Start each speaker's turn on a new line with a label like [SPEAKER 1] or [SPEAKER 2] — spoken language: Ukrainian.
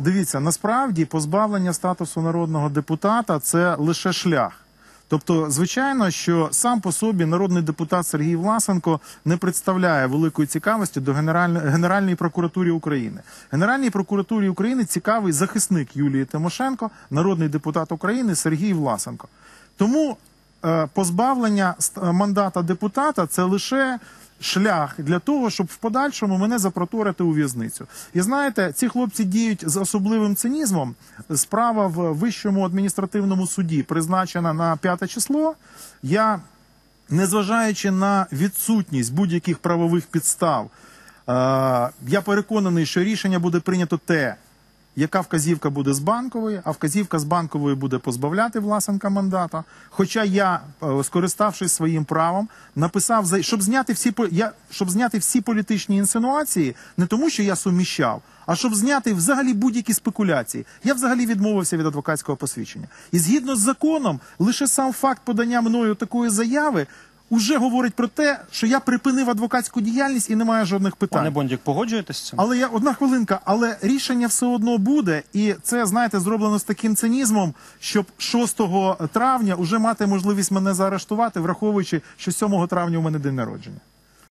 [SPEAKER 1] Дивіться, насправді позбавлення статусу народного депутата це лише шлях. Тобто, звичайно, що сам по собі народний депутат Сергій Власенко не представляє великої цікавості до Генеральної, прокуратури України. Генеральній прокуратурі України цікавий захисник Юлії Тимошенко, народний депутат України Сергій Власенко. Тому е, позбавлення мандата депутата це лише шлях для того, щоб в подальшому мене запроторити у в'язницю. І знаєте, ці хлопці діють з особливим цинізмом. Справа в вищому адміністративному суді призначена на 5 число. Я, незважаючи на відсутність будь-яких правових підстав, е, я переконаний, що рішення буде прийнято те, яка вказівка буде з банкової, а вказівка з банкової буде позбавляти власенка мандата. Хоча я, е, скориставшись своїм правом, написав щоб зняти всі я щоб зняти всі політичні інсинуації, не тому, що я суміщав, а щоб зняти взагалі будь-які спекуляції. Я взагалі відмовився від адвокатського посвідчення. І згідно з законом, лише сам факт подання мною такої заяви. Уже говорить про те, що я припинив адвокатську діяльність і немає жодних питань.
[SPEAKER 2] Пане Бондік, погоджуєтесь з цим?
[SPEAKER 1] Але я одна хвилинка, але рішення все одно буде, і це знаєте зроблено з таким цинізмом, щоб 6 травня вже мати можливість мене заарештувати, враховуючи, що 7 травня у мене день народження.